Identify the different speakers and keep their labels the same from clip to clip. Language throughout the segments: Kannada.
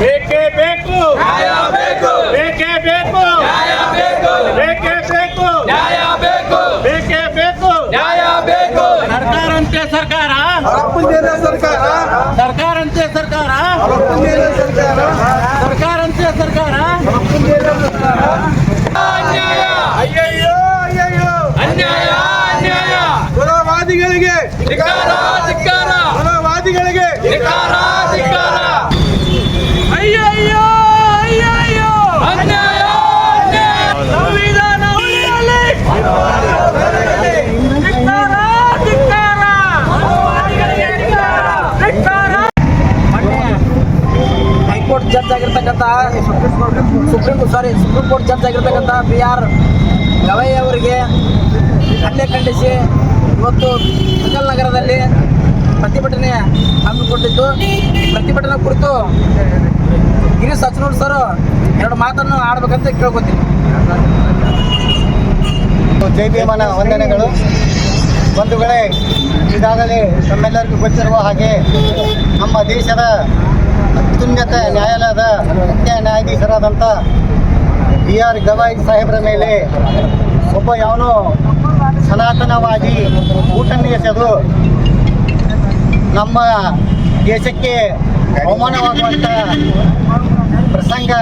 Speaker 1: ಬೇಕೇ ಬೇಕು.
Speaker 2: ನ್ಯಾಯ ಬೇಕು.
Speaker 1: ಬೇಕೇ ಬೇಕು.
Speaker 2: ನ್ಯಾಯ ಬೇಕು.
Speaker 1: ಬೇಕೇ ಬೇಕು.
Speaker 2: ನ್ಯಾಯ ಬೇಕು.
Speaker 1: ಬೇಕೇ ಬೇಕು.
Speaker 2: ನ್ಯಾಯ ಬೇಕು.
Speaker 1: ಸರ್ಕಾರ. ಅಂತೆ ಸರ್ಕಾರ?
Speaker 3: ಸರ್ಕಾರ
Speaker 1: ಸರ್ಕಾರ. ಅಂತೆ ಸರ್ಕಾರ?
Speaker 3: ಸರ್ಕಾರ
Speaker 1: ಸರ್ಕಾರ. ಅಂತೆ ಸರ್ಕಾರ?
Speaker 2: ಅನ್ಯಾಯ.
Speaker 3: ಅಯ್ಯಯ್ಯೋ ಅಯ್ಯಯ್ಯೋ.
Speaker 2: ಅನ್ಯಾಯ ಅನ್ಯಾಯ.
Speaker 3: ಗುಣವಾದಿಗಳಿಗೆ
Speaker 2: ಧಿಕ್ಕಾರ ಧಿಕ್ಕಾರ. ಧಿಕ್ಕಾರ
Speaker 1: ಅಯ್ಯಯ್ಯೋ ಅಯ್ಯಯ್ಯೋ
Speaker 2: ಅನ್ಯಾಯ ಅನ್ಯಾಯ
Speaker 1: ಸಂವಿಧಾನ ಉಳಿಯಲಿ ಧಿಕ್ಕಾರ ಧಿಕ್ಕಾರ ಧಿಕ್ಕಾರ
Speaker 4: ಹೈಕೋರ್ಟ್ ಜಡ್ಜ್ ಆಗಿರ್ತಕ್ಕಂಥ supreme sorry supreme court judge ಆಗಿರ್ತಕ್ಕಂಥ ಬಿ ಆರ್ ಗವೈ ಅವರಿಗೆ ಹಲ್ಲೆ ಖಂಡಿಸಿ ಇವತ್ತು ಮಂಗಲ್ ನಗರದಲ್ಲಿ ಪ್ರತಿಭಟನೆ ಹಮ್ಮಿಕೊಂಡಿದ್ದು. ಪ್ರತಿಭಟನೆ ಕುರಿತು ಗಿರೀಶ್ ಸಚಿವರು ಸರ್ ಎರಡು ಮಾತನ್ನು ಆಡ್ಬೇಕಂತ ಕೇಳ್ಕೊತೀನಿ.
Speaker 5: ಜೈ ಭೀಮನ ವಂದನೆಗಳು. ಬಂಧುಗಳೇ, ಈಗಾಗಲೇ ತಮ್ಮೆಲ್ಲರಿಗೂ ಗೊತ್ತಿರುವ ಹಾಗೆ ನಮ್ಮ ದೇಶದ ಅತ್ಯುನ್ನತ ನ್ಯಾಯಾಲಯದ ಮುಖ್ಯ ನ್ಯಾಯಾಧೀಶರಾದಂಥ ಬಿ ಆರ್ ಗವಾಯಿ ಸಾಹೇಬರ ಮೇಲೆ ಒಬ್ಬ ಯಾವನೋ ಸನಾತನವಾಗಿ ಊಟನ್ನು ಎಸೆದು ನಮ್ಮ ದೇಶಕ್ಕೆ ಅವಮಾನವಾಗುವಂಥ ಪ್ರಸಂಗ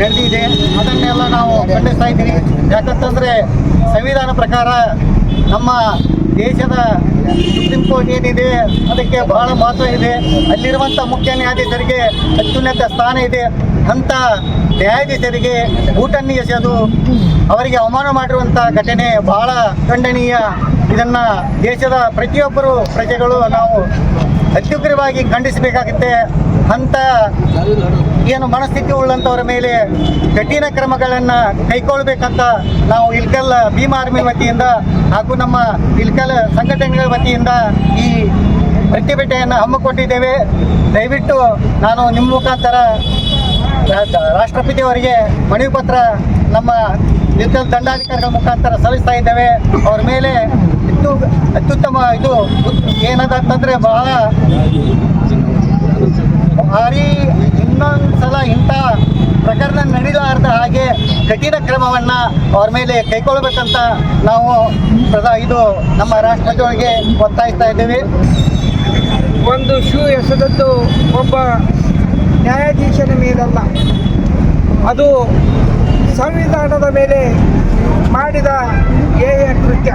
Speaker 5: ನಡೆದಿದೆ. ಅದನ್ನೆಲ್ಲ ನಾವು ಖಂಡಿಸ್ತಾ ಇದ್ದೀವಿ. ಯಾಕಂತಂದರೆ ಸಂವಿಧಾನ ಪ್ರಕಾರ ನಮ್ಮ ದೇಶದ ಸುಪ್ರೀಂ ಕೋರ್ಟ್ ಏನಿದೆ, ಅದಕ್ಕೆ ಬಹಳ ಮಹತ್ವ ಇದೆ. ಅಲ್ಲಿರುವಂಥ ಮುಖ್ಯ ನ್ಯಾಯಾಧೀಶರಿಗೆ ಅತ್ಯುನ್ನತ ಸ್ಥಾನ ಇದೆ. ಅಂಥ ನ್ಯಾಯಾಧೀಶರಿಗೆ ಊಟನ್ನು ಎಸೆಯೋದು ಅವರಿಗೆ ಅವಮಾನ ಮಾಡಿರುವಂಥ ಘಟನೆ ಬಹಳ ಖಂಡನೀಯ. ಇದನ್ನು ದೇಶದ ಪ್ರತಿಯೊಬ್ಬರು ಪ್ರಜೆಗಳು ನಾವು ಅತ್ಯುಗ್ರವಾಗಿ ಖಂಡಿಸಬೇಕಾಗುತ್ತೆ. ಅಂಥ ಏನು ಮನಸ್ಥಿತಿ ಉಳ್ಳಂಥವ್ರ ಮೇಲೆ ಕಠಿಣ ಕ್ರಮಗಳನ್ನು ಕೈಗೊಳ್ಬೇಕಂತ ನಾವು ಇಲ್ಕಲ್ ಭೀಮ್ ಆರ್ಮಿ ವತಿಯಿಂದ ಹಾಗೂ ನಮ್ಮ ಇಲ್ಕಲ್ ಸಂಘಟನೆಗಳ ವತಿಯಿಂದ ಈ ಪ್ರತಿಭಟನೆಯನ್ನು ಹಮ್ಮಿಕೊಂಡಿದ್ದೇವೆ. ದಯವಿಟ್ಟು ನಾನು ನಿಮ್ಮ ಮುಖಾಂತರ ರಾಷ್ಟ್ರಪತಿ ರಾಷ್ಟ್ರಪತಿಯವರಿಗೆ ಮನವಿ ಪತ್ರ ನಮ್ಮ ಇಲ್ಕಲ್ ದಂಡಾಧಿಕಾರಿಗಳ ಮುಖಾಂತರ ಸಲ್ಲಿಸ್ತಾ ಇದ್ದೇವೆ. ಅವ್ರ ಮೇಲೆ ಇದು ಅತ್ಯುತ್ತಮ ಇದು ಏನದ ಅಂತಂದರೆ ಬಹಳ ಭಾರಿ ಇನ್ನೊಂದು ಸಲ ಇಂಥ ಪ್ರಕರಣ ನಡೀಲಾರ್ದ ಹಾಗೆ ಕಠಿಣ ಕ್ರಮವನ್ನು ಅವ್ರ ಮೇಲೆ ಕೈಗೊಳ್ಬೇಕಂತ ನಾವು ಇದು ನಮ್ಮ ರಾಷ್ಟ್ರಪತಿಯವರಿಗೆ ಒತ್ತಾಯಿಸ್ತಾ ಇದ್ದೇವೆ.
Speaker 3: ಒಂದು ಶೂ ಎಸೆದದ್ದು ಒಬ್ಬ ನ್ಯಾಯಾಧೀಶನ ಮೇಲಲ್ಲ. ಅದು ಸಂವಿಧಾನದ ಮೇಲೆ ಮಾಡಿದ ಏಯ ಕೃತ್ಯ.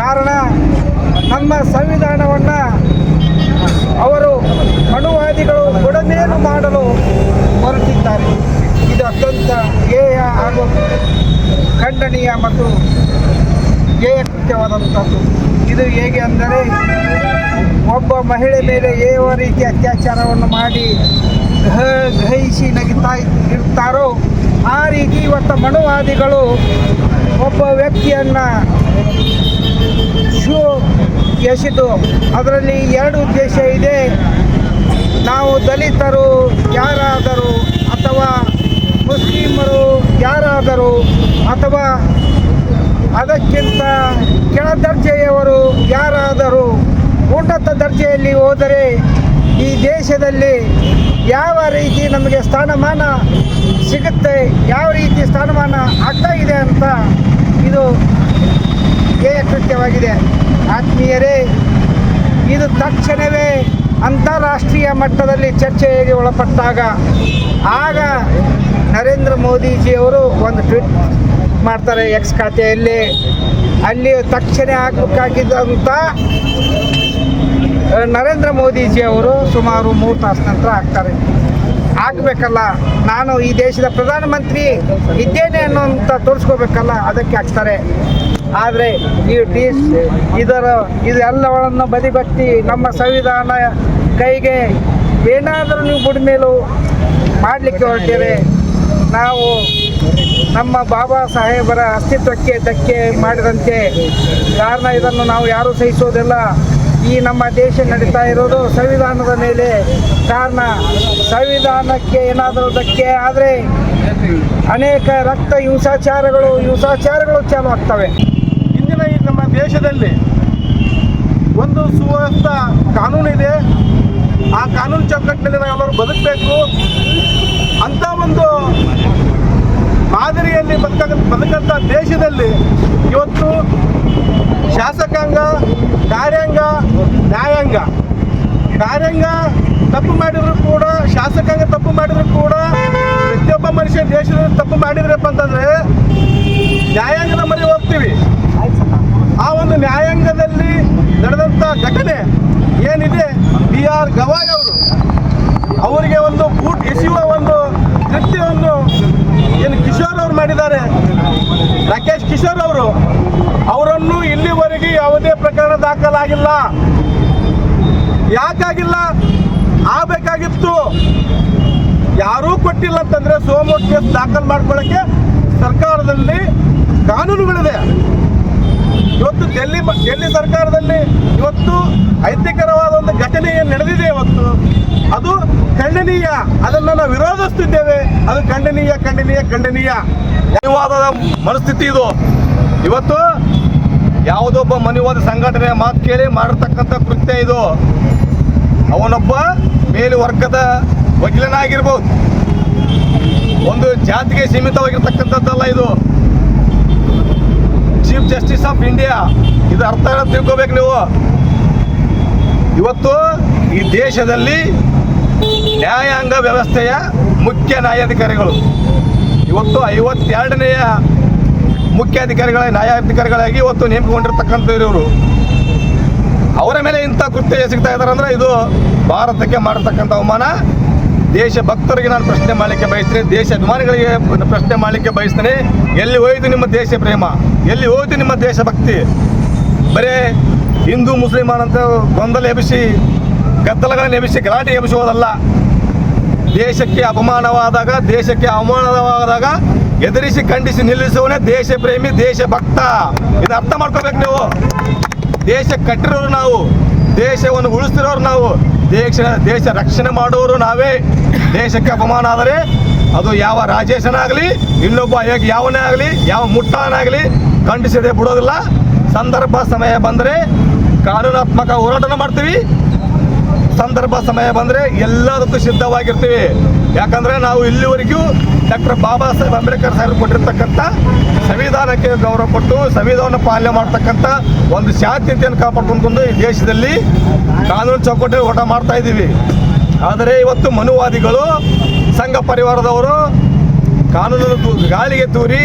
Speaker 3: ಕಾರಣ, ನಮ್ಮ ಸಂವಿಧಾನವನ್ನು ಅವರು ಅಣುವಾದಿಗಳು ಒಡನೇನು ಮಾಡಲು ಹೊರಟಿದ್ದಾರೆ ಇದು ಅತ್ಯಂತ ಧ್ಯೇಯ ಹಾಗೂ ಖಂಡನೀಯ ಮತ್ತು ಧ್ಯೇಯ ಕೃತ್ಯವಾದಂಥದ್ದು. ಇದು ಹೇಗೆ ಅಂದರೆ, ಒಬ್ಬ ಮಹಿಳೆ ಮೇಲೆ ಯಾವ ರೀತಿ ಅತ್ಯಾಚಾರವನ್ನು ಮಾಡಿ ಗ್ರಹ ಗ್ರಹಿಸಿ ನಗಿತಾ ಇರ್ತಾರೋ, ಆ ರೀತಿ ಇವತ್ತು ಮನುವಾದಿಗಳು ಒಬ್ಬ ವ್ಯಕ್ತಿಯನ್ನು ಶೂ ಎಸೆದು ಅದರಲ್ಲಿ ಎರಡು ಉದ್ದೇಶ ಇದೆ. ನಾವು ದಲಿತರು ಯಾರಾದರೂ ಅಥವಾ ಮುಸ್ಲಿಮರು ಯಾರಾದರೂ ಅಥವಾ ಅದಕ್ಕಿಂತ ಕೆಳ ದರ್ಜೆಯವರು ಯಾರಾದರೂ ಉನ್ನತ ದರ್ಜೆಯಲ್ಲಿ ಹೋದರೆ ಈ ದೇಶದಲ್ಲಿ ಯಾವ ರೀತಿ ನಮಗೆ ಸ್ಥಾನಮಾನ ಸಿಗುತ್ತೆ, ಯಾವ ರೀತಿ ಸ್ಥಾನಮಾನ ಆಗ್ತಾ ಇದೆ ಅಂತ ಇದು ಹೇಯ ಕೃತ್ಯವಾಗಿದೆ. ಆತ್ಮೀಯರೇ, ಇದು ತಕ್ಷಣವೇ ಅಂತಾರಾಷ್ಟ್ರೀಯ ಮಟ್ಟದಲ್ಲಿ ಚರ್ಚೆಗೆ ಒಳಪಟ್ಟಾಗ ಆಗ ನರೇಂದ್ರ ಮೋದಿಜಿಯವರು ಒಂದು ಟ್ವೀಟ್ ಮಾಡ್ತಾರೆ ಎಕ್ಸ್ ಖಾತೆಯಲ್ಲಿ. ಅಲ್ಲಿ ತಕ್ಷಣ ಆಗಬೇಕಾಗಿದ್ದಂಥ ನರೇಂದ್ರ ಮೋದಿಜಿಯವರು ಸುಮಾರು ಮೂರು ತಾಸು ನಂತರ ಆಗ್ತಾರೆ. ಆಗಬೇಕಲ್ಲ, ನಾನು ಈ ದೇಶದ ಪ್ರಧಾನಮಂತ್ರಿ ಇದ್ದೇನೆ ಅನ್ನೋಂಥ ತೋರಿಸ್ಕೋಬೇಕಲ್ಲ, ಅದಕ್ಕೆ ಆಗ್ತಾರೆ. ಆದರೆ ಈ ಟಿ ಇದರ ಇದೆಲ್ಲವನ್ನು ಬದಿಬತ್ತಿ ನಮ್ಮ ಸಂವಿಧಾನ ಕೈಗೆ ಏನಾದರೂ ನೀವು ಬುಡಮೇಲು ಮಾಡಲಿಕ್ಕೆ ಹೊರಟೇವೆ ನಾವು ನಮ್ಮ ಬಾಬಾ ಸಾಹೇಬರ ಅಸ್ತಿತ್ವಕ್ಕೆ ಧಕ್ಕೆ ಮಾಡಿದಂತೆ ಕಾರಣ ಇದನ್ನು ನಾವು ಯಾರೂ ಸಹಿಸೋದಿಲ್ಲ. ಈ ನಮ್ಮ ದೇಶ ನಡೀತಾ ಇರೋದು ಸಂವಿಧಾನದ ಮೇಲೆ ಕಾರಣ. ಸಂವಿಧಾನಕ್ಕೆ ಏನಾದರೂ ಧಕ್ಕೆ ಆದರೆ ಅನೇಕ ರಕ್ತ ಹಿಂಸಾಚಾರಗಳು ಹಿಂಸಾಚಾರಗಳು ಚಾಲು ಆಗ್ತವೆ.
Speaker 5: ಇಂದಿನ ಈ ನಮ್ಮ ದೇಶದಲ್ಲಿ ಒಂದು ಸುವ್ಯವಸ್ಥ ಕಾನೂನಿದೆ
Speaker 6: ಆ ಕಾನೂನು ಚೌಕಟ್ಟಿನಲ್ಲಿ ನಾವೆಲ್ಲರೂ ಬದುಕಬೇಕು. ಅಂತ ಒಂದು ಮಾದರಿಯಲ್ಲಿ ಬದುಕ ಬದುಕಂಥ ದೇಶದಲ್ಲಿ ಇವತ್ತು ಶಾಸಕಾಂಗ, ಕಾರ್ಯಾಂಗ, ನ್ಯಾಯಾಂಗ. ಕಾರ್ಯಾಂಗ ತಪ್ಪು ಮಾಡಿದ್ರು ಕೂಡ, ಶಾಸಕಾಂಗ ತಪ್ಪು ಮಾಡಿದ್ರು ಕೂಡ ಪ್ರತಿಯೊಬ್ಬ ಮನುಷ್ಯ ದೇಶದಲ್ಲಿ ತಪ್ಪು ಮಾಡಿದ್ರಪ್ಪ ಅಂತಂದ್ರೆ ನ್ಯಾಯಾಂಗದ ಮನೆ ಹೋಗ್ತೀವಿ ಆ ಒಂದು ನ್ಯಾಯಾಂಗದಲ್ಲಿ ನಡೆದಂಥ ಘಟನೆ ಏನಿದೆ ಬಿ ಆರ್ ಗವಾಯ್ ಅವರು. ಅವರಿಗೆ ಒಂದು ಬೂಟ್ ಎಸೆಯುವ ಒಂದು ಕೃತ್ಯವನ್ನು ಏನು ಕಿಶೋರ್ ಅವರು ಮಾಡಿದ್ದಾರೆ. ರಾಕೇಶ್ ಕಿಶೋರ್ ಅವರು. ಅವರನ್ನು ಇಲ್ಲಿವರೆಗೆ ಯಾವುದೇ ಪ್ರಕರಣ ದಾಖಲಾಗಿಲ್ಲ. ಯಾಕಾಗಿಲ್ಲ? ಆಗಬೇಕಾಗಿತ್ತು. ಯಾರೂ ಕೊಟ್ಟಿಲ್ಲ ಅಂತಂದ್ರೆ ಸೋಮವಾರ ಕೇಸ್ ದಾಖಲು ಮಾಡ್ಕೊಳ್ಳೋಕ್ಕೆ ಸರ್ಕಾರದಲ್ಲಿ ಕಾನೂನುಗಳಿದೆ. ಇವತ್ತು ಡೆಲ್ಲಿ ಡೆಲ್ಲಿ ಸರ್ಕಾರದಲ್ಲಿ ಇವತ್ತು ಐತಿಕರವಾದ ಒಂದು ಘಟನೆ ಏನು ನಡೆದಿದೆ ಇವತ್ತು? ಅದು ಖಂಡನೀಯ. ಅದನ್ನ ನಾವು ವಿರೋಧಿಸ್ತಿದ್ದೇವೆ. ಅದು ಖಂಡನೀಯ ಖಂಡನೀಯ ಖಂಡನೀಯ. ನ್ಯಾಯವಾದ ಮನಸ್ಥಿತಿ ಇದು. ಇವತ್ತು ಯಾವುದೊಬ್ಬ ಮನುವಾದ ಸಂಘಟನೆ ಮಾತು ಕೇಳಿ ಮಾಡಿರ್ತಕ್ಕಂಥ ಕೃತ್ಯ ಇದು. ಅವನೊಬ್ಬ ಮೇಲುವರ್ಗದ ವಕೀಲನಾಗಿರ್ಬೋದು. ಒಂದು ಜಾತಿಗೆ ಸೀಮಿತವಾಗಿರ್ತಕ್ಕಂಥದ್ದಲ್ಲ ಇದು. Chief justice of India. ಇದು ಅರ್ಥ ತಿಳ್ಕೋಬೇಕು ನೀವು. ಇವತ್ತು ಈ ದೇಶದಲ್ಲಿ ನ್ಯಾಯಾಂಗ ವ್ಯವಸ್ಥೆಯ ಮುಖ್ಯ ನ್ಯಾಯಾಧಿಕಾರಿಗಳು. ಇವತ್ತು ಐವತ್ತೆರಡನೆಯ ಮುಖ್ಯಾಧಿಕಾರಿಗಳ, ನ್ಯಾಯಾಧಿಕಾರಿಗಳಾಗಿ ಇವತ್ತು ನೇಮಕಗೊಂಡಿರ್ತಕ್ಕಂಥವ್ರು ಇರೋರು. ಅವರ ಮೇಲೆ ಇಂಥ ಕೃತ್ಯ ಸಿಗ್ತಾ ಇದ್ದಾರೆ ಅಂದ್ರೆ ಇದು ಭಾರತಕ್ಕೆ ಮಾಡತಕ್ಕಂಥ ಅವಮಾನ. ದೇಶ ಭಕ್ತರಿಗೆ ನಾನು ಪ್ರಶ್ನೆ ಮಾಡಲಿಕ್ಕೆ ಬಯಸ್ತೇನೆ. ದೇಶ ಅಭಿಮಾನಿಗಳಿಗೆ ಪ್ರಶ್ನೆ ಮಾಡಲಿಕ್ಕೆ ಬಯಸ್ತೇನೆ. ಎಲ್ಲಿ ಹೋಯ್ತು ನಿಮ್ಮ ದೇಶ ಪ್ರೇಮ? ಎಲ್ಲಿ ಹೋಯಿತು ನಿಮ್ಮ ದೇಶಭಕ್ತಿ ಬರೇ ಹಿಂದೂ ಮುಸ್ಲಿಮಾನ್ ಅಂತ ಗೊಂದಲ ಎಬ್ಬಿಸಿ, ಗದ್ದಲಗಳನ್ನು ಎಬ್ಬಿಸಿ, ಗಲಾಟೆ ಎಬ್ಬಿಸುವುದಲ್ಲ ದೇಶಕ್ಕೆ ಅಪಮಾನವಾದಾಗ, ದೇಶಕ್ಕೆ ಅವಮಾನವಾದಾಗ ಎದುರಿಸಿ, ಖಂಡಿಸಿ ನಿಲ್ಲಿಸುವನೇ ದೇಶ ಪ್ರೇಮಿ, ದೇಶ ಭಕ್ತ. ಇದು ಅರ್ಥ ಮಾಡ್ಕೋಬೇಕು ನೀವು. ದೇಶ ಕಟ್ಟಿರೋರು ನಾವು. ದೇಶವನ್ನು ಉಳಿಸ್ತಿರೋರು ನಾವು. ದೇಶ ದೇಶ ರಕ್ಷಣೆ ಮಾಡುವರು ನಾವೇ. ದೇಶಕ್ಕೆ ಅಪಮಾನ ಆದರೆ ಅದು ಯಾವ ರಾಜೇಶನಾಗಲಿ ಇನ್ನೊಬ್ಬ ಹೇಗೆ ಯಾವನೇ ಆಗಲಿ, ಯಾವ ಮುಟ್ಟಾನಾಗಲಿ ಖಂಡಿಸದೆ ಬಿಡೋದಿಲ್ಲ. ಸಂದರ್ಭ ಸಮಯ ಬಂದರೆ ಕಾನೂನಾತ್ಮಕ ಹೋರಾಟನ ಮಾಡ್ತೀವಿ. ಸಂದರ್ಭ ಸಮಯ ಬಂದರೆ ಎಲ್ಲದಕ್ಕೂ ಸಿದ್ಧವಾಗಿರ್ತೀವಿ. ಯಾಕಂದರೆ ನಾವು ಇಲ್ಲಿವರೆಗೂ ಡಾಕ್ಟರ್ ಬಾಬಾ ಸಾಹೇಬ್ ಅಂಬೇಡ್ಕರ್ ಸಾಹೇಬ್ ಕೊಟ್ಟಿರ್ತಕ್ಕಂಥ ಸಂವಿಧಾನಕ್ಕೆ ಗೌರವ ಕೊಟ್ಟು ಸಂವಿಧಾನ ಪಾಲನೆ ಮಾಡ್ತಕ್ಕಂಥ ಒಂದು ಶಾಂತಿಯನ್ನು ಕಾಪಾಡ್ಕೊಂಡು ಈ ದೇಶದಲ್ಲಿ ಕಾನೂನು ಚೌಕಟ್ಟು ಓಟ ಮಾಡ್ತಾ ಇದ್ದೀವಿ. ಆದರೆ ಇವತ್ತು ಮನುವಾದಿಗಳು, ಸಂಘ ಪರಿವಾರದವರು ಕಾನೂನನ್ನು ಗಾಳಿಗೆ ತೂರಿ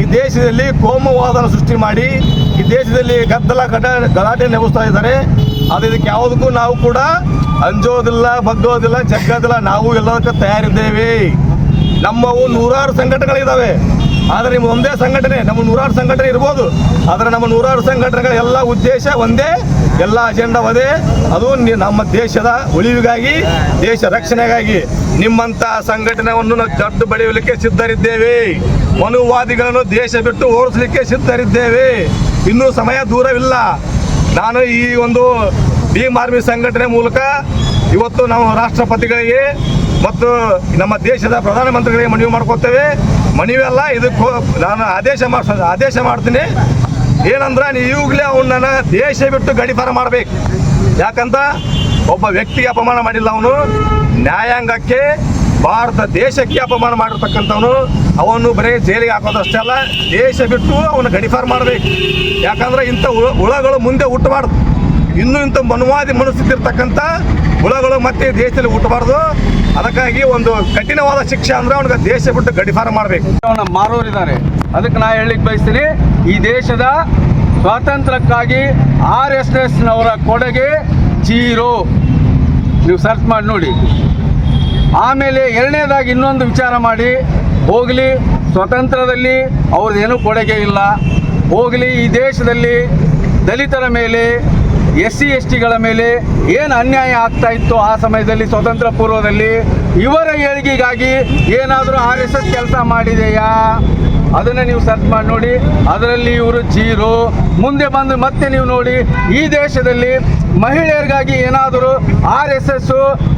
Speaker 6: ಈ ದೇಶದಲ್ಲಿ ಕೋಮುವಾದನ ಸೃಷ್ಟಿ ಮಾಡಿ, ಈ ದೇಶದಲ್ಲಿ ಗದ್ದಲ ಗಡ ಗಲಾಟೆ ನೆಲೆಸ್ತಾ ಇದ್ದಾರೆ. ಅದು ಇದಕ್ಕೆ ಯಾವುದಕ್ಕೂ ನಾವು ಕೂಡ ಅಂಜೋದಿಲ್ಲ, ಬಗ್ಗೋದಿಲ್ಲ, ಜಗ್ಗೋದಿಲ್ಲ. ನಾವು ಎಲ್ಲದಕ್ಕೂ ತಯಾರಿದ್ದೇವೆ. ನಮ್ಮವು ನೂರಾರು ಸಂಘಟನೆಗಳಿದ್ದಾವೆ ಆದರೆ ನಿಮ್ಮ ಒಂದೇ ಸಂಘಟನೆ, ನಮ್ಮ ನೂರಾರು ಸಂಘಟನೆ ಇರ್ಬೋದು. ಆದರೆ ನಮ್ಮ ನೂರಾರು ಸಂಘಟನೆಗಳ ಎಲ್ಲ ಉದ್ದೇಶ ಒಂದೇ, ಎಲ್ಲ ಅಜೆಂಡಾ ಒಂದೇ. ಅದು ನಮ್ಮ ದೇಶದ ಉಳಿವಿಗಾಗಿ, ದೇಶ ರಕ್ಷಣೆಗಾಗಿ ನಿಮ್ಮಂತ ಸಂಘಟನೆಯನ್ನು ನಾವು ದೊಡ್ಡ ಬಡಿಯಲಿಕ್ಕೆ ಸಿದ್ಧರಿದ್ದೇವೆ. ಮನುವಾದಿಗಳನ್ನು ದೇಶ ಬಿಟ್ಟು ಓಡಿಸಲಿಕ್ಕೆ ಸಿದ್ಧರಿದ್ದೇವೆ. ಇನ್ನೂ ಸಮಯ ದೂರವಿಲ್ಲ. ನಾನು ಈ ಒಂದು ಭೀಮ್ ಆರ್ಮಿ ಸಂಘಟನೆ ಮೂಲಕ ಇವತ್ತು ನಾವು ರಾಷ್ಟ್ರಪತಿಗಳಿಗೆ ಮತ್ತು ನಮ್ಮ ದೇಶದ ಪ್ರಧಾನಮಂತ್ರಿಗಳಿಗೆ ಮನವಿ ಮಾಡ್ಕೊತೇವೆ. ಮನವಿ ಅಲ್ಲ ಇದಕ್ಕೆ ನಾನು ಆದೇಶ ಮಾಡ್ ಆದೇಶ ಮಾಡ್ತೀನಿ. ಏನಂದ್ರೆ ನೀವು ಈಗಲೇ ಅವನನ್ನ ದೇಶ ಬಿಟ್ಟು ಗಡಿಪಾರ ಮಾಡಬೇಕು. ಯಾಕಂತ, ಒಬ್ಬ ವ್ಯಕ್ತಿಗೆ ಅಪಮಾನ ಮಾಡಿಲ್ಲ ಅವನು. ನ್ಯಾಯಾಂಗಕ್ಕೆ, ಭಾರತ ದೇಶಕ್ಕೆ ಅಪಮಾನ ಮಾಡಿರ್ತಕ್ಕಂಥವನು. ಅವನು ಬರೀ ಜೈಲಿಗೆ ಹಾಕೋದಷ್ಟೇ ಅಲ್ಲ, ದೇಶ ಬಿಟ್ಟು ಅವನು ಗಡಿಪಾರ ಮಾಡಬೇಕು. ಯಾಕಂದ್ರೆ, ಇಂಥ ಹುಳ ಹುಳಗಳು ಮುಂದೆ ಹುಟ್ಟಬಾರ್ದು. ಇನ್ನೂ ಇಂಥ ಮನುವಾದಿ ಮನಸ್ಥಿತಿ ಇರ್ತಕ್ಕಂಥ ಹುಳಗಳು ಮತ್ತೆ ದೇಶದಲ್ಲಿ ಹುಟ್ಟಬಾರ್ದು. ಅದಕ್ಕಾಗಿ ಒಂದು ಕಠಿಣವಾದ ಶಿಕ್ಷೆ ಅಂದ್ರೆ ಅವನಿಗೆ ದೇಶ ಬಿಟ್ಟು ಗಡಿಫಾರ ಮಾಡಬೇಕು.
Speaker 1: ಅವನ ಮಾರೋರಿದ್ದಾರೆ. ಅದಕ್ಕೆ ನಾ ಹೇಳಲಿಕ್ಕೆ ಬಯಸ್ತೀನಿ, ಈ ದೇಶದ ಸ್ವಾತಂತ್ರ್ಯಕ್ಕಾಗಿ ಆರ್ ಎಸ್ ಎಸ್ನವರ ಕೊಡುಗೆ ಜೀರೋ. ನೀವು ಸರ್ಚ್ ಮಾಡಿ ನೋಡಿ. ಆಮೇಲೆ ಎರಡನೇದಾಗಿ ಇನ್ನೊಂದು ವಿಚಾರ ಮಾಡಿ. ಹೋಗಲಿ ಸ್ವತಂತ್ರದಲ್ಲಿ ಅವ್ರದ್ದೇನೂ ಕೊಡುಗೆ ಇಲ್ಲ. ಹೋಗಲಿ, ಈ ದೇಶದಲ್ಲಿ ದಲಿತರ ಮೇಲೆ ಎಸ್ ಸಿ ಎಸ್ ಟಿಗಳ ಮೇಲೆ ಏನು ಅನ್ಯಾಯ ಆಗ್ತಾ ಇತ್ತು ಆ ಸಮಯದಲ್ಲಿ, ಸ್ವತಂತ್ರ ಪೂರ್ವದಲ್ಲಿ? ಇವರ ಏಳಿಗೆಗಾಗಿ ಏನಾದರೂ ಆರ್ ಎಸ್ ಎಸ್ ಕೆಲಸ ಮಾಡಿದೆಯಾ? ಅದನ್ನು ನೀವು ಸರ್ಚ್ ಮಾಡಿ ನೋಡಿ. ಅದರಲ್ಲಿ ಇವರು ಜೀರೋ. ಮುಂದೆ ಬಂದು ಮತ್ತೆ ನೀವು ನೋಡಿ. ಈ ದೇಶದಲ್ಲಿ ಮಹಿಳೆಯರಿಗಾಗಿ ಏನಾದರೂ ಆರ್ ಎಸ್ ಎಸ್,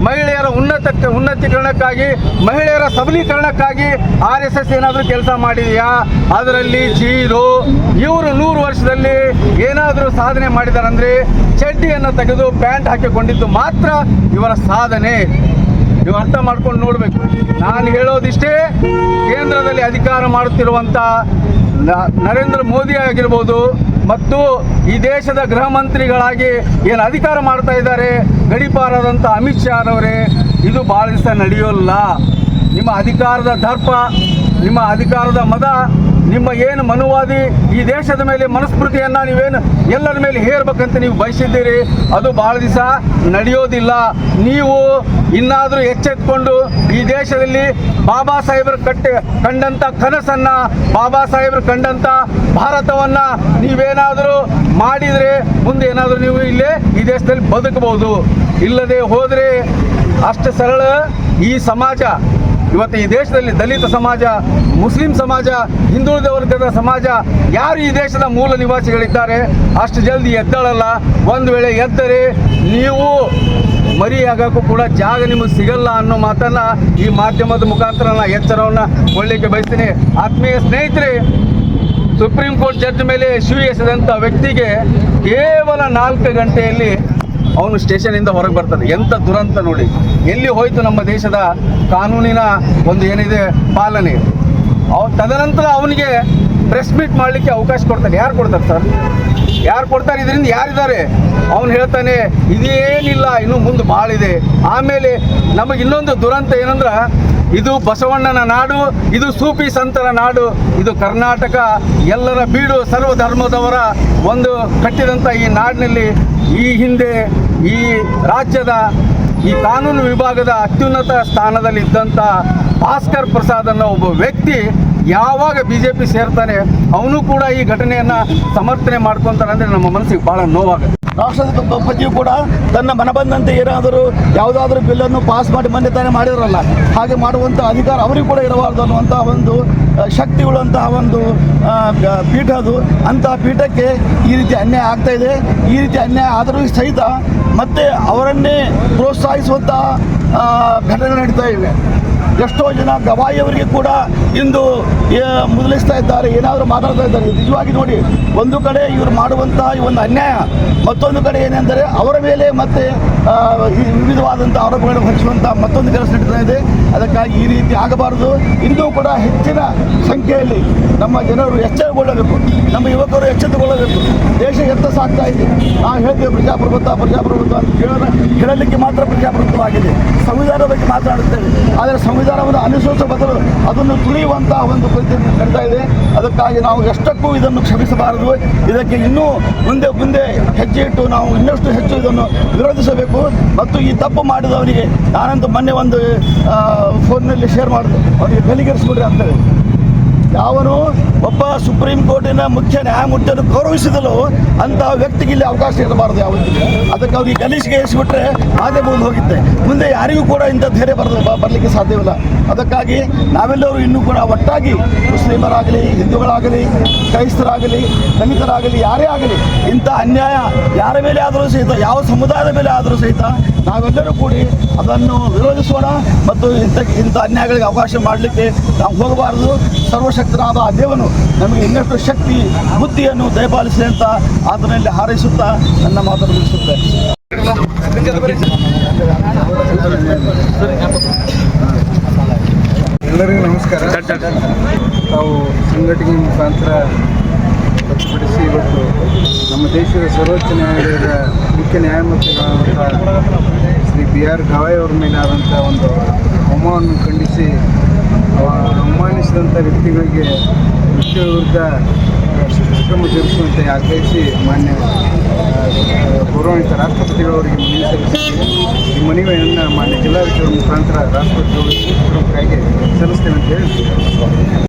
Speaker 1: ಮಹಿಳೆಯರ ಉನ್ನತ ಉನ್ನತೀಕರಣಕ್ಕಾಗಿ, ಮಹಿಳೆಯರ ಸಬಲೀಕರಣಕ್ಕಾಗಿ ಆರ್ ಎಸ್ ಎಸ್ ಏನಾದರೂ ಕೆಲಸ ಮಾಡಿದೆಯಾ? ಅದರಲ್ಲಿ ಜೀರೋ. ಇವರು ನೂರು ವರ್ಷದಲ್ಲಿ ಏನಾದರೂ ಸಾಧನೆ ಮಾಡಿದಾರಂದ್ರೆ ಚಡ್ಡಿಯನ್ನು ತೆಗೆದು ಪ್ಯಾಂಟ್ ಹಾಕಿಕೊಂಡಿದ್ದು ಮಾತ್ರ ಇವರ ಸಾಧನೆ. ನೀವು ಅರ್ಥ ಮಾಡ್ಕೊಂಡು ನೋಡಬೇಕು. ನಾನು ಹೇಳೋದಿಷ್ಟೇ, ಕೇಂದ್ರದಲ್ಲಿ ಅಧಿಕಾರ ಮಾಡುತ್ತಿರುವಂಥ ನರೇಂದ್ರ ಮೋದಿ ಆಗಿರ್ಬೋದು ಮತ್ತು ಈ ದೇಶದ ಗೃಹ ಮಂತ್ರಿಗಳಾಗಿ ಏನು ಅಧಿಕಾರ ಮಾಡ್ತಾ ಇದ್ದಾರೆ ಗಡಿಪಾರಾದಂಥ ಅಮಿತ್ ಶಾ ಅವರೇ ಇದು ಭಾಳ ದಿವಸ ನಡೆಯೋಲ್ಲ. ನಿಮ್ಮ ಅಧಿಕಾರದ ದರ್ಪ ನಿಮ್ಮ ಅಧಿಕಾರದ ಮದ, ನಿಮ್ಮ ಏನು ಮನುವಾದಿ ಈ ದೇಶದ ಮೇಲೆ ಮನಸ್ಮೃತಿಯನ್ನು ನೀವೇನು ಎಲ್ಲರ ಮೇಲೆ ಹೇರ್ಬೇಕಂತ ನೀವು ಬಯಸಿದ್ದೀರಿ, ಅದು ಭಾಳ ದಿವಸ ನಡೆಯೋದಿಲ್ಲ. ನೀವು ಇನ್ನಾದರೂ ಎಚ್ಚೆತ್ಕೊಂಡು ಈ ದೇಶದಲ್ಲಿ ಬಾಬಾ ಸಾಹೇಬರು ಕಟ್ಟೆ ಕಂಡಂಥ ಕನಸನ್ನು, ಬಾಬಾ ಸಾಹೇಬರು ಕಂಡಂಥ ಭಾರತವನ್ನು ನೀವೇನಾದರೂ ಮಾಡಿದರೆ ಮುಂದೆ ಏನಾದರೂ ನೀವು ಇಲ್ಲೇ ಈ ದೇಶದಲ್ಲಿ ಬದುಕಬಹುದು. ಇಲ್ಲದೆ ಹೋದರೆ ಅಷ್ಟು ಸರಳ ಈ ಸಮಾಜ ಇವತ್ತು ಈ ದೇಶದಲ್ಲಿ ದಲಿತ ಸಮಾಜ, ಮುಸ್ಲಿಂ ಸಮಾಜ, ಹಿಂದುಳಿದ ವರ್ಗದ ಸಮಾಜ, ಯಾರು ಈ ದೇಶದ ಮೂಲ ನಿವಾಸಿಗಳಿದ್ದಾರೆ? ಅಷ್ಟು ಜಲ್ದಿ ಎದ್ದಳಲ್ಲ. ಒಂದು ವೇಳೆ ಎದ್ದರೆ ನೀವು ಮರಿಯಾಗಕ್ಕೂ ಕೂಡ ಜಾಗ ನಿಮಗೆ ಸಿಗಲ್ಲ ಅನ್ನೋ ಮಾತನ್ನ ಈ ಮಾಧ್ಯಮದ ಮುಖಾಂತರ ನಾನು ಎಚ್ಚರವನ್ನು ಕೊಡಲಿಕ್ಕೆ ಬಯಸ್ತೀನಿ. ಆತ್ಮೀಯ ಸ್ನೇಹಿತರೆ, ಸುಪ್ರೀಂ ಕೋರ್ಟ್ ಜಡ್ಜ್ ಮೇಲೆ ಶಿವಿ ಎಸೆದಂಥ ವ್ಯಕ್ತಿಗೆ ಕೇವಲ ನಾಲ್ಕು ಗಂಟೆಯಲ್ಲಿ ಅವನು ಸ್ಟೇಷನಿಂದ ಹೊರಗೆ ಬರ್ತಾನೆ ಎಂಥ ದುರಂತ ನೋಡಿ. ಎಲ್ಲಿ ಹೋಯ್ತು ನಮ್ಮ ದೇಶದ ಕಾನೂನಿನ ಒಂದು ಏನಿದೆ ಪಾಲನೆ? ಅವ ತದನಂತರ ಅವನಿಗೆ ಪ್ರೆಸ್ ಮೀಟ್ ಮಾಡಲಿಕ್ಕೆ ಅವಕಾಶ ಕೊಡ್ತಾರೆ. ಯಾರು ಕೊಡ್ತಾರೆ ಸರ್ ಯಾರು ಕೊಡ್ತಾರೆ? ಇದರಿಂದ ಯಾರಿದ್ದಾರೆ? ಅವನು ಹೇಳ್ತಾನೆ, ಇದೇನಿಲ್ಲ, ಇನ್ನು ಮುಂದೆ ಭಾಳ ಆಮೇಲೆ ನಮಗೆ ಇನ್ನೊಂದು ದುರಂತ ಏನಂದ್ರೆ ಇದು ಬಸವಣ್ಣನ ನಾಡು, ಇದು ಸೂಫಿ ಸಂತರ ನಾಡು, ಇದು ಕರ್ನಾಟಕ. ಎಲ್ಲರ ಬೀಡು ಸರ್ವ ಧರ್ಮದವರ ಒಂದು ಕಟ್ಟಿದಂಥ ಈ ನಾಡಿನಲ್ಲಿ ಈ ಹಿಂದೆ ಈ ರಾಜ್ಯದ, ಈ ಕಾನೂನು ವಿಭಾಗದ ಅತ್ಯುನ್ನತ ಸ್ಥಾನದಲ್ಲಿ ಇದ್ದಂಥ ಭಾಸ್ಕರ್ ಪ್ರಸಾದ್ ಅನ್ನೋ ಒಬ್ಬ ವ್ಯಕ್ತಿ ಯಾವಾಗ ಬಿ ಜೆ ಪಿ ಸೇರ್ತಾನೆ, ಅವನು ಕೂಡ ಈ ಘಟನೆಯನ್ನು ಸಮರ್ಥನೆ ಮಾಡ್ಕೊತಾನೆ ಅಂದರೆ ನಮ್ಮ ಮನಸ್ಸಿಗೆ ಭಾಳ ನೋವಾಗುತ್ತೆ.
Speaker 7: ರಾಷ್ಟ್ರದ ಪ್ರತಿಯೂ ಕೂಡ ತನ್ನ ಮನ ಬಂದಂತೆ ಏನಾದರೂ ಯಾವುದಾದ್ರೂ ಬಿಲ್ಲನ್ನು ಪಾಸ್ ಮಾಡಿ ಮೊನ್ನೆ ತಾನೇ ಮಾಡಿರಲ್ಲ ಹಾಗೆ ಮಾಡುವಂಥ ಅಧಿಕಾರ ಅವರಿಗೂ ಕೂಡ ಇರಬಾರ್ದು ಅನ್ನುವಂಥ ಒಂದು ಶಕ್ತಿ ಶಕ್ತಿಯುಳ್ಳಂತಹ ಒಂದು ಪೀಠ ಅದು. ಅಂತಹ ಪೀಠಕ್ಕೆ ಈ ರೀತಿ ಅನ್ಯಾಯ ಆಗ್ತಾ ಇದೆ. ಈ ರೀತಿ ಅನ್ಯಾಯ ಆದರೂ ಸಹಿತ ಮತ್ತೆ ಅವರನ್ನೇ ಪ್ರೋತ್ಸಾಹಿಸುವಂತಹ ಘಟನೆ ನಡೀತಾ ಇವೆ. ಎಷ್ಟೋ ಜನ ಗವಾಯಿಯವರಿಗೆ ಕೂಡ ಇಂದು ಮುದಲಿಸ್ತಾ ಇದ್ದಾರೆ, ಏನಾದರೂ ಮಾತಾಡ್ತಾ ಇದ್ದಾರೆ. ನಿಜವಾಗಿ ನೋಡಿ, ಒಂದು ಕಡೆ ಇವರು ಮಾಡುವಂತಹ ಈ ಒಂದು ಅನ್ಯಾಯ, ಮತ್ತೊಂದು ಕಡೆ ಏನೆಂದರೆ ಅವರ ಮೇಲೆ ಮತ್ತೆ ವಿವಿಧವಾದಂಥ ಆರೋಪಗಳನ್ನು ಹೊರಿಸುವಂಥ ಮತ್ತೊಂದು ಕೆಲಸ ನಡೀತಾ ಇದೆ. ಅದಕ್ಕಾಗಿ ಈ ರೀತಿ ಆಗಬಾರದು. ಇಂದು ಕೂಡ ಹೆಚ್ಚಿನ ಸಂಖ್ಯೆಯಲ್ಲಿ ನಮ್ಮ ಜನರು ಎಚ್ಚರಗೊಳ್ಳಬೇಕು. ನಮ್ಮ ಯುವಕರು ಎಚ್ಚೆತ್ತುಕೊಳ್ಳಬೇಕು. ದೇಶ ಎತ್ತ ಸಾಗ್ತಾ ಇದೆ. ನಾವು ಹೇಳ್ತೇವೆ ಪ್ರಜಾಪ್ರಭುತ್ವ ಪ್ರಜಾಪ್ರಭುತ್ವ ಅಂತ ಹೇಳೋಣ ಹೇಳಲಿಕ್ಕೆ ಮಾತ್ರ ಪ್ರಜಾಪ್ರಭುತ್ವವಾಗಿದೆ ಸಂವಿಧಾನದ ಬಗ್ಗೆ ಮಾತನಾಡುತ್ತೇವೆ ಆದರೆ ಸಂವಿಧಾನವನ್ನು ಅನುಸರಿಸುವ ಬದಲು ಅದನ್ನು ತುಳಿಯುವಂತಹ ಒಂದು ಪರಿಸ್ಥಿತಿ ನಡೀತಾ ಇದೆ. ಅದಕ್ಕಾಗಿ ನಾವು ಎಷ್ಟಕ್ಕೂ ಇದನ್ನು ಕ್ಷಮಿಸಬಾರದು. ಇದಕ್ಕೆ ಇನ್ನೂ ಮುಂದೆ ಮುಂದೆ ಹೆಜ್ಜೆ ಇಟ್ಟು ನಾವು ಇನ್ನಷ್ಟು ಹೆಚ್ಚು ಇದನ್ನು ವಿರೋಧಿಸಬೇಕು. ಮತ್ತು ಈ ತಪ್ಪು ಮಾಡಿದವರಿಗೆ ನಾನಂತೂ ಮೊನ್ನೆ ಒಂದು ಫೋನ್ನಲ್ಲಿ ಶೇರ್ ಮಾಡಿದೆ. ಅವರಿಗೆ ಗಲಿಗೇರಿಸ್ಬಿಡ್ರಿ ಅಂತೇಳಿ. ಯಾವನು ಒಬ್ಬ ಸುಪ್ರೀಂ ಕೋರ್ಟಿನ ಮುಖ್ಯ ನ್ಯಾಯಮೂರ್ತಿಯನ್ನು ಗೌರವಿಸಿದಲು ಅಂತ ವ್ಯಕ್ತಿಗೆ ಇಲ್ಲಿ ಅವಕಾಶ ಇರಬಾರದು ಯಾವತ್ತಿಗೆ ಅದಕ್ಕೆ ಅವ್ರಿಗೆ ಗಲೀಜ್ಗೆ ಇಳಿಸಿಬಿಟ್ರೆ ಹಾಗೆ ಮುಂದೆ ಹೋಗಿದ್ದೆ. ಮುಂದೆ ಯಾರಿಗೂ ಕೂಡ ಇಂಥ ಧೈರ್ಯ ಬರಲು ಬರಲಿಕ್ಕೆ ಸಾಧ್ಯವಿಲ್ಲ. ಅದಕ್ಕಾಗಿ ನಾವೆಲ್ಲರೂ ಇನ್ನೂ ಕೂಡ ಒಟ್ಟಾಗಿ ಮುಸ್ಲಿಮರಾಗಲಿ, ಹಿಂದೂಗಳಾಗಲಿ, ಕ್ರೈಸ್ತರಾಗಲಿ, ದಲಿತರಾಗಲಿ, ಯಾರೇ ಆಗಲಿ, ಇಂಥ ಅನ್ಯಾಯ ಯಾರ ಮೇಲೆ ಆದರೂ ಸಹಿತ, ಯಾವ ಸಮುದಾಯದ ಮೇಲೆ ಆದರೂ ಸಹಿತ ನಾವೆಲ್ಲರೂ ಕೂಡಿ ಅದನ್ನು ವಿರೋಧಿಸೋಣ ಮತ್ತು ಇಂಥ ಇಂಥ ಅನ್ಯಾಯಗಳಿಗೆ ಅವಕಾಶ ಮಾಡಲಿಕ್ಕೆ ನಾವು ಹೋಗಬಾರದು. ಸರ್ವಶಕ್ತನಾದ ಆ ದೇವನು ನಮಗೆ ಇನ್ನಷ್ಟು ಶಕ್ತಿ, ಬುದ್ಧಿಯನ್ನು ದಯಪಾಲಿಸಿದೆ ಅಂತ ಆತನಲ್ಲಿ ಹಾರೈಸುತ್ತಾ ನನ್ನ ಮಾತನ್ನು ಮುಗಿಸುತ್ತೇನೆ.
Speaker 8: ನಮಸ್ಕಾರ. ತಾವು ಸಂಘಟನೆ ಮುಖಾಂತರ ಹೊರತುಪಡಿಸಿ ಇವತ್ತು ನಮ್ಮ ದೇಶದ ಸರ್ವೋಚ್ಚ ನ್ಯಾಯಾಲಯದ ಮುಖ್ಯ ನ್ಯಾಯಮೂರ್ತಿಗಳಾದಂಥ ಶ್ರೀ ಬಿ ಆರ್ ಗವಾಯ್ ಅವರ ಮೇಲೆ ಆದಂಥ ಒಂದು ಅವಮಾನವನ್ನು ಖಂಡಿಸಿ ಅವ- ಅವಮಾನಿಸಿದಂಥ ವ್ಯಕ್ತಿಗಳಿಗೆ ವಿಶ್ವ ವಿರುದ್ಧ ಕ್ರಮ ಜರುಗಿಸುವಂತೆ ಆಗ್ರಹಿಸಿ ಮಾನ್ಯ ಗೌರವಾನ್ವಿತ ರಾಷ್ಟ್ರಪತಿಗಳವರಿಗೆ ಮನವಿ ಸಲ್ಲಿಸಿದ್ದೇವೆ ಈ ಮನವಿಯನ್ನು ಮಾನ್ಯ ಜಿಲ್ಲಾಧಿಕಾರಿ ಮುಖಾಂತರ ರಾಷ್ಟ್ರಪತಿಗಳಿಗೆ ಸಲ್ಲಿಸ್ತೇವೆ ಅಂತ ಹೇಳಿ